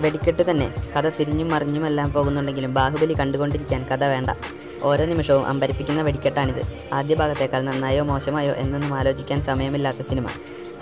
വെടിക്കെട്ട് തന്നെ. കഥ തിരിഞ്ഞും മറിഞ്ഞുമെല്ലാം പോകുന്നുണ്ടെങ്കിലും ബാഹുബലി കണ്ടുകൊണ്ടിരിക്കാൻ കഥ വേണ്ട. ഓരോ നിമിഷവും അമ്പരിപ്പിക്കുന്ന വെടിക്കെട്ടാണിത്. ആദ്യ ഭാഗത്തേക്കാൾ നന്നായോ മോശമായോ എന്നൊന്നും ആലോചിക്കാൻ സമയമില്ലാത്ത സിനിമ.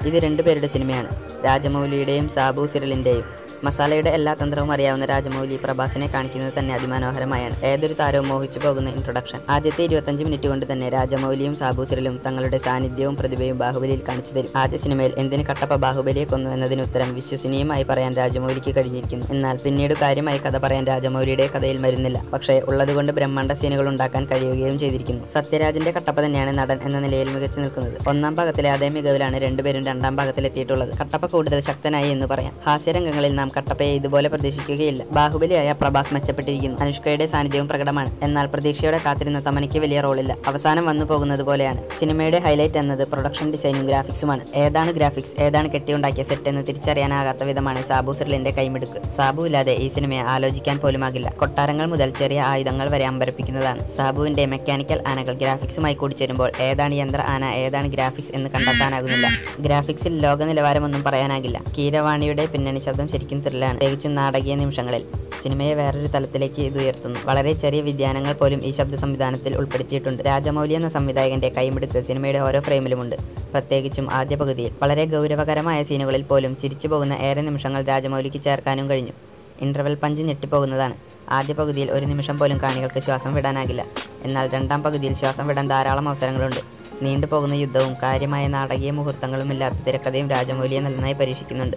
ഇത് രണ്ടുപേരുടെ സിനിമയാണ്. രാജമൗലിയുടെയും സാബു സിറലിന്റെയും മസാലയുടെ എല്ലാ തന്ത്രവും അറിയാവുന്ന രാജമൗലി പ്രഭാസിനെ കാണിക്കുന്നത് തന്നെ അതിമനോഹരമായാണ്. ഏതൊരു താരവും മോഹിച്ചു പോകുന്ന ഇൻട്രൊഡക്ഷൻ ആദ്യത്തെ ഇരുപത്തഞ്ച് മിനിറ്റ് കൊണ്ട് തന്നെ രാജമൗലിയും സാബൂസിറലും തങ്ങളുടെ സാന്നിധ്യവും പ്രതിഭയും ബാഹുബലിയിൽ കാണിച്ചു തരും. ആദ്യ സിനിമയിൽ എന്തിന് കട്ടപ്പ ബാഹുബലിയെ കൊന്നു എന്നതിന് ഉത്തരം വിശ്വസനീയമായി പറയാൻ രാജമൗലിക്ക് കഴിഞ്ഞിരിക്കുന്നു. എന്നാൽ പിന്നീട് കാര്യമായി കഥ പറയാൻ രാജമൗലിയുടെ കഥയിൽ വരുന്നില്ല പക്ഷേ ഉള്ളതുകൊണ്ട് ബ്രഹ്മാണ്ഡ സീനുകൾ ഉണ്ടാക്കാൻ കഴിയുകയും ചെയ്തിരിക്കുന്നു. സത്യരാജിന്റെ കട്ടപ്പ തന്നെയാണ് നടൻ എന്ന നിലയിൽ മികച്ചു നിൽക്കുന്നത്. ഒന്നാം ഭാഗത്തിലെ അതേ മികവിലാണ് രണ്ടുപേരും രണ്ടാം ഭാഗത്തിലെത്തിയിട്ടുള്ളത്. കട്ടപ്പ കൂടുതൽ ശക്തനായി എന്ന് പറയാം. ഹാസ്യരംഗങ്ങളിൽ നാം കട്ടപ്പയെ ഇതുപോലെ പ്രതീക്ഷിക്കുകയില്ല. ബാഹുബലിയായ പ്രഭാസ് മെച്ചപ്പെട്ടിരിക്കുന്നു. അനുഷ്കയുടെ സാന്നിധ്യവും പ്രകടമാണ്. എന്നാൽ പ്രതീക്ഷയോടെ കാത്തിരുന്ന തമനയ്ക്ക് വലിയ റോളില്ല. അവസാനം വന്നു പോകുന്നത് പോലെയാണ്. സിനിമയുടെ ഹൈലൈറ്റ് എന്നത് പ്രൊഡക്ഷൻ ഡിസൈനും ഗ്രാഫിക്സുമാണ്. ഏതാണ് ഗ്രാഫിക്സ് ഏതാണ് കെട്ടിയുണ്ടാക്കിയ സെറ്റ് എന്ന് തിരിച്ചറിയാനാകാത്ത വിധമാണ് സാബു സിറിലിന്റെ കൈമിടുക്ക്. സാബു ഇല്ലാതെ ഈ സിനിമയെ ആലോചിക്കാൻ പോലുമാകില്ല. കൊട്ടാരങ്ങൾ മുതൽ ചെറിയ ആയുധങ്ങൾ വരെ അമ്പരപ്പിക്കുന്നതാണ്. സാബുവിന്റെ മെക്കാനിക്കൽ ആനകൾ ഗ്രാഫിക്സുമായി കൂടിച്ചേരുമ്പോൾ ഏതാണ് യന്ത്ര ആന ഏതാണ് ഗ്രാഫിക്സ് എന്ന് കണ്ടെത്താനാകുന്നില്ല. ഗ്രാഫിക്സിൽ ലോക നിലവാരമൊന്നും പറയാനാകില്ല. കീരവാണിയുടെ പിന്നണി ശബ്ദം ശരിക്കും ത്രില്ലാണ്. പ്രത്യേകിച്ചും നാടകീയ നിമിഷങ്ങളിൽ. സിനിമയെ വേറൊരു തലത്തിലേക്ക് ഇത് ഉയർത്തുന്നു. വളരെ ചെറിയ വ്യതിയാനങ്ങൾ പോലും ഈ ശബ്ദ സംവിധാനത്തിൽ ഉൾപ്പെടുത്തിയിട്ടുണ്ട്. രാജമൗലി എന്ന സംവിധായകന്റെ കൈമിടുക്ക് സിനിമയുടെ ഓരോ ഫ്രെയിമിലുമുണ്ട്. പ്രത്യേകിച്ചും ആദ്യ പകുതിയിൽ. വളരെ ഗൗരവകരമായ സീനുകളിൽ പോലും ചിരിച്ചു പോകുന്ന ഏറെ നിമിഷങ്ങൾ രാജമൗലിക്ക് ചേർക്കാനും കഴിഞ്ഞു. ഇന്റർവെൽ പഞ്ച് ഞെട്ടിപ്പോകുന്നതാണ് ആദ്യ പകുതിയിൽ ഒരു നിമിഷം പോലും കാണികൾക്ക് ശ്വാസം വിടാനാകില്ല. എന്നാൽ രണ്ടാം പകുതിയിൽ ശ്വാസം വിടാൻ ധാരാളം അവസരങ്ങളുണ്ട്. നീണ്ടുപോകുന്ന യുദ്ധവും കാര്യമായ നാടകീയ മുഹൂർത്തങ്ങളും ഇല്ലാത്ത തിരക്കഥയും രാജമൗലിയെ നന്നായി പരീക്ഷിക്കുന്നുണ്ട്.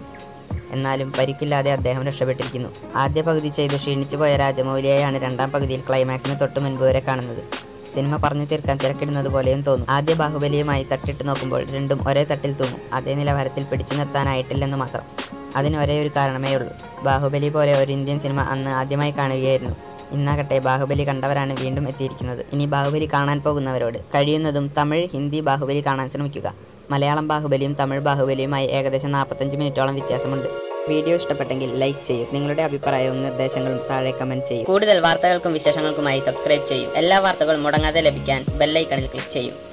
എന്നാലും പരിക്കില്ലാതെ അദ്ദേഹം രക്ഷപ്പെട്ടിരിക്കുന്നു. ആദ്യ പകുതി ചെയ്ത് ക്ഷീണിച്ചു പോയ രാജമൗലിയെയാണ് രണ്ടാം പകുതിയിൽ ക്ലൈമാക്സിന് തൊട്ട് മുൻപ് വരെ കാണുന്നത്. സിനിമ പറഞ്ഞു തീർക്കാൻ തിരക്കിടുന്നത് പോലെയും തോന്നും. ആദ്യ ബാഹുബലിയുമായി തട്ടിട്ട് നോക്കുമ്പോൾ രണ്ടും ഒരേ തട്ടിൽ തൂങ്ങും. അതേ നിലവാരത്തിൽ പിടിച്ചു നിർത്താനായിട്ടില്ലെന്ന് മാത്രം. അതിന് ഒരേ ഒരു കാരണമേ ഉള്ളൂ ബാഹുബലി പോലെ ഒരു ഇന്ത്യൻ സിനിമ അന്ന് ആദ്യമായി കാണുകയായിരുന്നു. ഇന്നാകട്ടെ ബാഹുബലി കണ്ടവരാണ് വീണ്ടും എത്തിയിരിക്കുന്നത്. ഇനി ബാഹുബലി കാണാൻ പോകുന്നവരോട് കഴിയുന്നതും തമിഴ് ഹിന്ദി ബാഹുബലി കാണാൻ ശ്രമിക്കുക. മലയാളം ബാഹുബലിയും തമിഴ് ബാഹുബലിയുമായി ഏകദേശം നാൽപ്പത്തഞ്ച് മിനിറ്റോളം വ്യത്യാസമുണ്ട്. വീഡിയോ ഇഷ്ടപ്പെട്ടെങ്കിൽ ലൈക്ക് ചെയ്യൂ. നിങ്ങളുടെ അഭിപ്രായവും നിർദ്ദേശങ്ങളും താഴെ കമന്റ് ചെയ്യും. കൂടുതൽ വാർത്തകൾക്കും വിശേഷങ്ങൾക്കുമായി സബ്സ്ക്രൈബ് ചെയ്യും. എല്ലാ വാർത്തകളും മുടങ്ങാതെ ലഭിക്കാൻ ബെല്ലൈക്കണിൽ ക്ലിക്ക് ചെയ്യും.